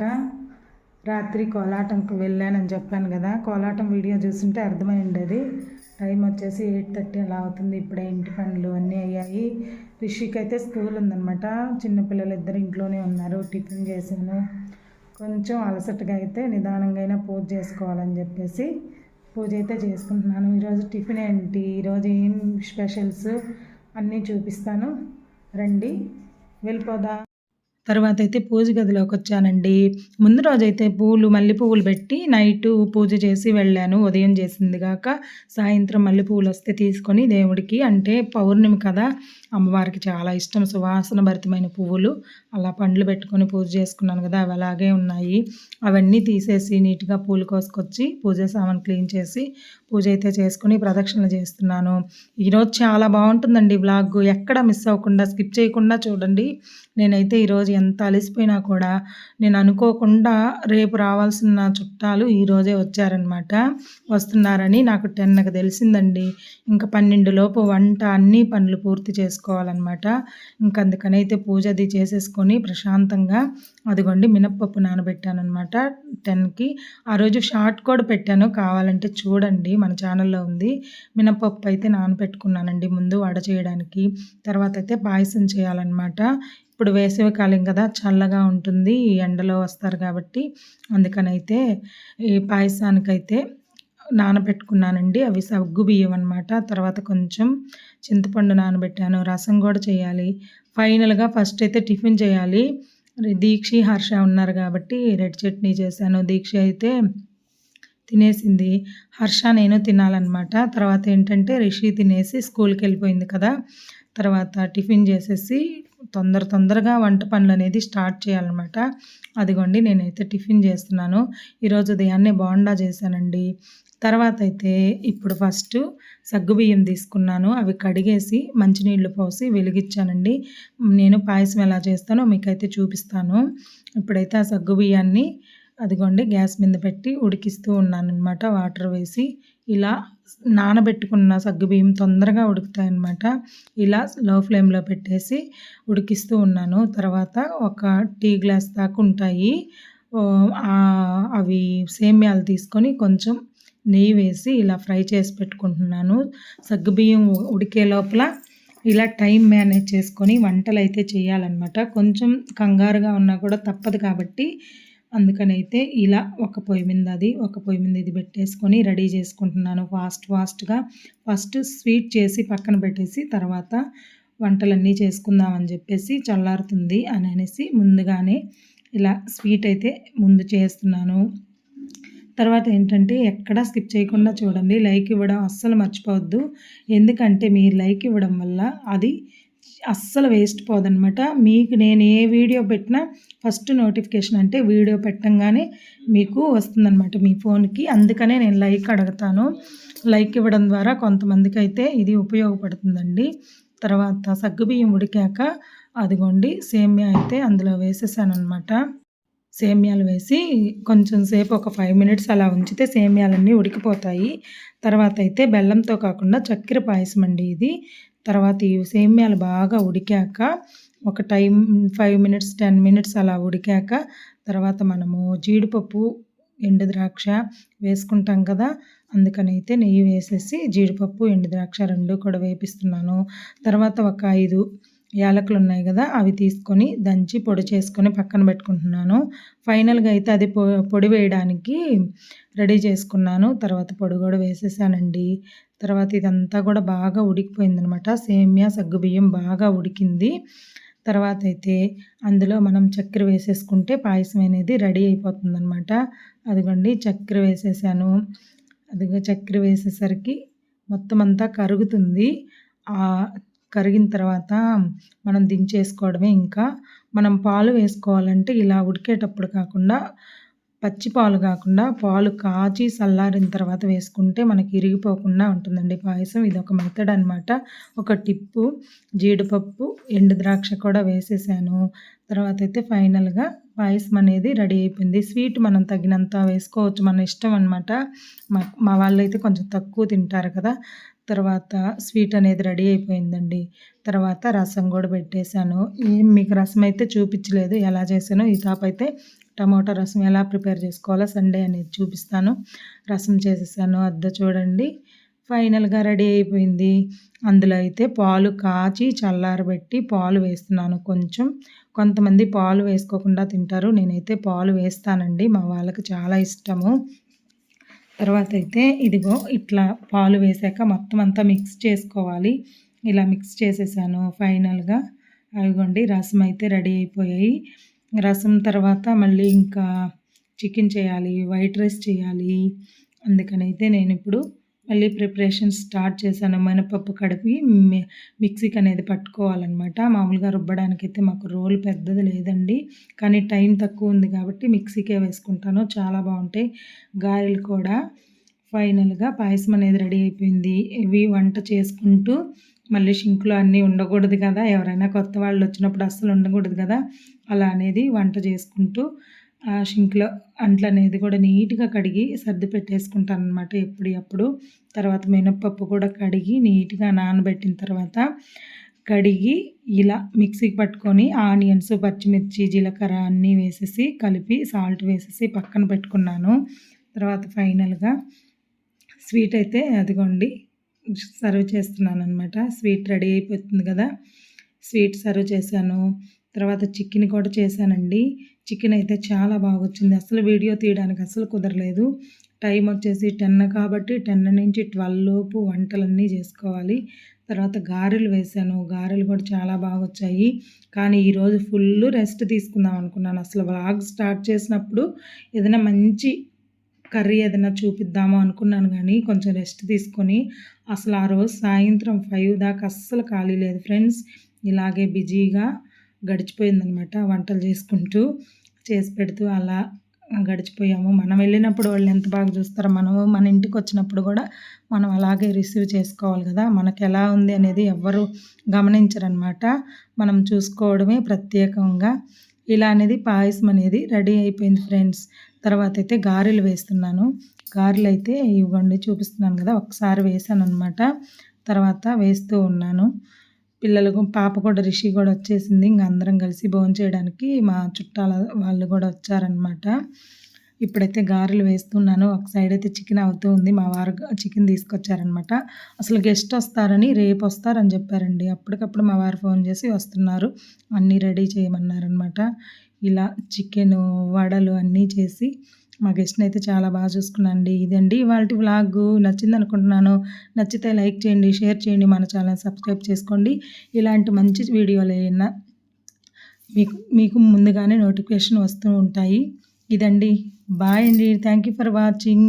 అక్క రాత్రి కోలాటంకి వెళ్ళానని చెప్పాను కదా. కోలాటం వీడియో చూస్తుంటే అర్థమైండది. టైం వచ్చేసి ఎయిట్ థర్టీ అలా అవుతుంది. ఇప్పుడే ఇంటి పనులు అన్నీ అయ్యాయి. రిషికి అయితే స్కూల్ ఉందన్నమాట. చిన్నపిల్లలు ఇద్దరు ఇంట్లోనే ఉన్నారు. టిఫిన్ చేసాను కొంచెం అలసటగా అయితే నిదానంగా అయినా పూజ చేసుకోవాలని చెప్పేసి పూజ అయితే చేసుకుంటున్నాను. ఈరోజు టిఫిన్ ఏంటి? ఈరోజు ఏం స్పెషల్స్? అన్నీ చూపిస్తాను. రండి. వెళ్ళిపోదా? తర్వాత అయితే పూజ గదిలోకి వచ్చానండి ముందు రోజైతే పూలు మల్లె పువ్వులు పెట్టి నైట్ పూజ చేసి వెళ్ళాను. ఉదయం చేసింది కాక సాయంత్రం మల్లె పువ్వులు వస్తే తీసుకొని దేవుడికి అంటే పౌర్ణమి కదా అమ్మవారికి చాలా ఇష్టం. సువాసన భరితమైన పువ్వులు అలా పండ్లు పెట్టుకొని పూజ చేసుకున్నాను కదా అవి అలాగే ఉన్నాయి. అవన్నీ తీసేసి నీట్గా పూలు కోసుకొచ్చి పూజ సామాన్ క్లీన్ చేసి పూజ అయితే చేసుకుని ప్రదక్షిణలు చేస్తున్నాను. ఈరోజు చాలా బాగుంటుందండి వ్లాగ్. ఎక్కడ మిస్ అవ్వకుండా స్కిప్ చేయకుండా చూడండి. నేనైతే ఈరోజు ఎంత అలసిపోయినా కూడా నేను అనుకోకుండా రేపు రావాల్సిన చుట్టాలు ఈరోజే వచ్చారనమాట వస్తున్నారని నాకు టెన్కి తెలిసిందండి. ఇంకా పన్నెండు లోపు వంట అన్ని పనులు పూర్తి చేసుకోవాలన్నమాట. ఇంకా అందుకనైతే పూజ అది చేసేసుకొని ప్రశాంతంగా అదిగోండి మినప్పప్పు నానబెట్టాను అనమాట టెన్కి. ఆ రోజు షార్ట్ కూడా పెట్టాను కావాలంటే చూడండి మన ఛానల్లో ఉంది. మినప్పప్పు అయితే నానబెట్టుకున్నానండి ముందు వడ చేయడానికి. తర్వాత అయితే పాయసం చేయాలన్నమాట. ఇప్పుడు వేసవి కాలం కదా చల్లగా ఉంటుంది ఎండలో వస్తారు కాబట్టి. అందుకనైతే ఈ పాయసానికైతే నానబెట్టుకున్నానండి. అవి సగ్గు బియ్యం అనమాట తర్వాత కొంచెం చింతపండు నానబెట్టాను. రసం కూడా చేయాలి. ఫైనల్గా ఫస్ట్ అయితే టిఫిన్ చేయాలి. దీక్షి హర్ష ఉన్నారు కాబట్టి రెడ్ చట్నీ చేశాను. దీక్ష అయితే తినేసింది. హర్ష నేను తినాలన్నమాట. తర్వాత ఏంటంటే రిషి తినేసి స్కూల్కి వెళ్ళిపోయింది కదా. తర్వాత టిఫిన్ చేసేసి తొందర తొందరగా వంట పనులు అనేది స్టార్ట్ చేయాలన్నమాట. అదిగోండి నేనైతే టిఫిన్ చేస్తున్నాను. ఈరోజు ఉదయాన్నే బాండా చేశానండి. తర్వాత అయితే ఇప్పుడు ఫస్ట్ సగ్గుబియ్యం తీసుకున్నాను. అవి కడిగేసి మంచినీళ్ళు పోసి వెలిగించానండి. నేను పాయసం ఎలా చేస్తానో మీకైతే చూపిస్తాను. ఇప్పుడైతే ఆ సగ్గుబియ్యాన్ని అదిగోండి గ్యాస్ మీద పెట్టి ఉడికిస్తూ ఉన్నాను అనమాట వాటర్ వేసి ఇలా నానబెట్టుకున్న సగ్గుబియ్యం తొందరగా ఉడుకుతాయన్నమాట. ఇలా లో ఫ్లేమ్లో పెట్టేసి ఉడికిస్తూ ఉన్నాను. తర్వాత ఒక టీ గ్లాస్ దాకా ఉంటాయి. అవి సేమ్యాలు తీసుకొని కొంచెం నెయ్యి వేసి ఇలా ఫ్రై చేసి పెట్టుకుంటున్నాను. సగ్గుబియ్యం ఉడికే లోపల ఇలా టైం మేనేజ్ చేసుకొని వంటలు అయితే చేయాలన్నమాట. కొంచెం కంగారుగా ఉన్నా కూడా తప్పదు కాబట్టి అందుకనైతే ఇలా ఒక పొయ్యి మీద అది ఒక పొయ్యి మీద ఇది పెట్టేసుకొని రెడీ చేసుకుంటున్నాను. ఫాస్ట్ ఫాస్ట్గా. ఫస్ట్ స్వీట్ చేసి పక్కన పెట్టేసి తర్వాత వంటలన్నీ చేసుకుందామని చెప్పేసి చల్లారుతుంది అని అనేసి ముందుగానే ఇలా స్వీట్ అయితే ముందు చేస్తున్నాను. తర్వాత ఏంటంటే ఎక్కడా స్కిప్ చేయకుండా చూడండి. లైక్ ఇవ్వడం అస్సలు మర్చిపోవద్దు. ఎందుకంటే మీరు లైక్ ఇవ్వడం వల్ల అది అస్సలు వేస్ట్ పోదనమాట మీకు నేను ఏ వీడియో పెట్టినా ఫస్ట్ నోటిఫికేషన్ అంటే వీడియో పెట్టంగానే మీకు వస్తుందన్నమాట మీ ఫోన్కి. అందుకనే నేను లైక్ అడుగుతాను. లైక్ ఇవ్వడం ద్వారా కొంతమందికి అయితే ఇది ఉపయోగపడుతుందండి. తర్వాత సగ్గుబియ్యం ఉడికాక అదిగోండి సేమ్యా అయితే అందులో వేసేసాను అనమాట సేమ్యాలు వేసి కొంచెం సేపు ఒక ఫైవ్ మినిట్స్ అలా ఉంచితే సేమ్యాలన్నీ ఉడికిపోతాయి. తర్వాత అయితే బెల్లంతో కాకుండా చక్కెర పాయసం అండి ఇది. తర్వాత ఈ సేమ్యాలు బాగా ఉడికాక ఒక time five minutes ten minutes అలా ఉడికాక తర్వాత మనము జీడిపప్పు ఎండు ద్రాక్ష వేసుకుంటాం కదా అందుకనైతే నెయ్యి వేసేసి జీడిపప్పు ఎండు ద్రాక్ష రెండు కూడా వేపిస్తున్నాను. తర్వాత ఒక ఐదు యాలకులు ఉన్నాయి కదా అవి తీసుకొని దంచి పొడి చేసుకొని పక్కన పెట్టుకుంటున్నాను. ఫైనల్గా అయితే అది పొడి వేయడానికి రెడీ చేసుకున్నాను. తర్వాత పొడి కూడా వేసేసానండి. తర్వాత ఇదంతా కూడా బాగా ఉడికిపోయిందనమాట సేమియా సగ్గుబియ్యం బాగా ఉడికింది. తర్వాత అయితే అందులో మనం చక్కెర వేసేసుకుంటే పాయసం అనేది రెడీ అయిపోతుందనమాట అదిగోండి చక్కెర వేసేసాను. అదిగో చక్కెర వేసేసరికి మొత్తం అంతా కరుగుతుంది. కరిగిన తర్వాత మనం దించేసుకోవడమే ఇంకా. మనం పాలు వేసుకోవాలంటే ఇలా ఉడికేటప్పుడు కాకుండా పచ్చి పాలు కాకుండా పాలు కాచి చల్లారిన తర్వాత వేసుకుంటే మనకి ఇరిగిపోకుండా ఉంటుందండి పాయసం. ఇది ఒక మెథడ్ అనమాట ఒక టిప్పు జీడిపప్పు ఎండు ద్రాక్ష కూడా వేసేసాను. తర్వాత అయితే ఫైనల్గా పాయసం అనేది రెడీ అయిపోయింది. స్వీట్ మనం తగినంత వేసుకోవచ్చు మన ఇష్టం అనమాట మా మా వాళ్ళు అయితే కొంచెం తక్కువ తింటారు కదా. తర్వాత స్వీట్ అనేది రెడీ అయిపోయిందండి. తర్వాత రసం కూడా పెట్టేశాను. మీకు రసం అయితే చూపించలేదు ఎలా చేశానో ఈ తాప అయితే టమాటో రసం ఎలా ప్రిపేర్ చేసుకోవాలో సండే అనేది చూపిస్తాను. రసం చేసేసాను అద్ద చూడండి. ఫైనల్గా రెడీ అయిపోయింది. అందులో అయితే పాలు కాచి చల్లారబెట్టి పాలు వేస్తున్నాను కొంచెం. కొంతమంది పాలు వేసుకోకుండా తింటారు. నేనైతే పాలు వేస్తానండి. మా వాళ్ళకి చాలా ఇష్టము. తర్వాత అయితే ఇదిగో ఇట్లా పాలు వేసాక మొత్తం అంతా మిక్స్ చేసుకోవాలి. ఇలా మిక్స్ చేసేసాను ఫైనల్గా. అవిగోండి రసం అయితే రెడీ అయిపోయాయి. రసం తర్వాత మళ్ళీ ఇంకా చికెన్ చేయాలి వైట్ రైస్ చేయాలి. అందుకనైతే నేను ఇప్పుడు మళ్ళీ ప్రిపరేషన్ స్టార్ట్ చేశాను. మినపప్పు కడిపి మిక్సీకి అనేది పట్టుకోవాలన్నమాట. మామూలుగా రుబ్బడానికి అయితే మాకు రోల్ పెద్దది లేదండి. కానీ టైం తక్కువ ఉంది కాబట్టి మిక్సీకే వేసుకుంటాను. చాలా బాగుంటాయి. గారెలు కూడా ఫైనల్గా పాయసం అనేది రెడీ అయిపోయింది. ఇవి వంట చేసుకుంటూ మళ్ళీ షింక్లో అన్నీ ఉండకూడదు కదా. ఎవరైనా కొత్త వాళ్ళు వచ్చినప్పుడు అస్సలు ఉండకూడదు కదా. అలా అనేది వంట చేసుకుంటూ ఆ షింక్లో అంట్లు అనేది కూడా నీట్గా కడిగి సర్ది పెట్టేసుకుంటాను అనమాట ఎప్పుడు తర్వాత మినప్పప్పు కూడా కడిగి నీట్గా నానబెట్టిన తర్వాత కడిగి ఇలా మిక్సీకి పట్టుకొని ఆనియన్స్ పచ్చిమిర్చి జీలకర్ర అన్నీ వేసేసి కలిపి సాల్ట్ వేసేసి పక్కన పెట్టుకున్నాను. తర్వాత ఫైనల్గా స్వీట్ అయితే అదిగోండి సర్వ్ చేస్తున్నాను అనమాట స్వీట్ రెడీ అయిపోతుంది కదా. స్వీట్ సర్వ్ చేశాను. తర్వాత చికెన్ కూడా చేశానండి. చికెన్ అయితే చాలా బాగా వచ్చింది అసలు వీడియో తీయడానికి అసలు కుదరలేదు. టైం వచ్చేసి టెన్ కాబట్టి టెన్ నుంచి ట్వెల్వ్ లోపు వంటలన్నీ చేసుకోవాలి. తర్వాత గారెలు వేసాను. గారెలు కూడా చాలా బాగా వచ్చాయి కానీ ఈరోజు ఫుల్ రెస్ట్ తీసుకుందాం అనుకున్నాను. అసలు వ్లాగ్ స్టార్ట్ చేసినప్పుడు ఏదైనా మంచి కర్రీ ఏదైనా చూపిద్దాము అనుకున్నాను కానీ కొంచెం రెస్ట్ తీసుకొని అసలు ఆ రోజు సాయంత్రం ఫైవ్ దాకా అస్సలు ఖాళీ లేదు. ఫ్రెండ్స్ ఇలాగే బిజీగా గడిచిపోయిందనమాట వంటలు చేసుకుంటూ చేసి పెడుతూ అలా గడిచిపోయాము. మనం వెళ్ళినప్పుడు వాళ్ళు ఎంత బాగా చూస్తారో మనము మన ఇంటికి వచ్చినప్పుడు కూడా మనం అలాగే రిసీవ్ చేసుకోవాలి కదా. మనకు ఎలా ఉంది అనేది ఎవ్వరు గమనించరనమాట. మనం చూసుకోవడమే ప్రత్యేకంగా. ఇలా అనేది పాయసం అనేది రెడీ అయిపోయింది ఫ్రెండ్స్. తర్వాత అయితే గారెలు వేస్తున్నాను. గారెలు అయితే ఇవ్వండి చూపిస్తున్నాను కదా ఒకసారి వేసాను అనమాట తర్వాత వేస్తూ ఉన్నాను. పిల్లలకు పాప కూడా రిషి కూడా వచ్చేసింది. ఇంక అందరం కలిసి భోజనం చేయడానికి మా చుట్టాల వాళ్ళు కూడా వచ్చారనమాట ఇప్పుడైతే గారెలు వేస్తున్నాను. ఒక సైడ్ అయితే చికెన్ అవుతూ ఉంది. మా వారు చికెన్ తీసుకొచ్చారనమాట అసలు గెస్ట్ వస్తారని రేపు వస్తారని చెప్పారండి. అప్పటికప్పుడు మా వారు ఫోన్ చేసి వస్తున్నారు. అన్నీ రెడీ చేయమన్నారనమాట ఇలా చికెన్ వడలు అన్నీ చేసి మా గెస్ట్ని అయితే చాలా బాగా చూసుకున్నాండి ఇదండి ఇవాళ వ్లాగ్. నచ్చింది అనుకుంటున్నాను నచ్చితే లైక్ చేయండి షేర్ చేయండి మన ఛానల్ సబ్స్క్రైబ్ చేసుకోండి. ఇలాంటి మంచి వీడియోలు ఏమైనా మీకు మీకు ముందుగానే నోటిఫికేషన్ వస్తూ ఉంటాయి. ఇదండి. బాయ్ అండి. Thank you for watching.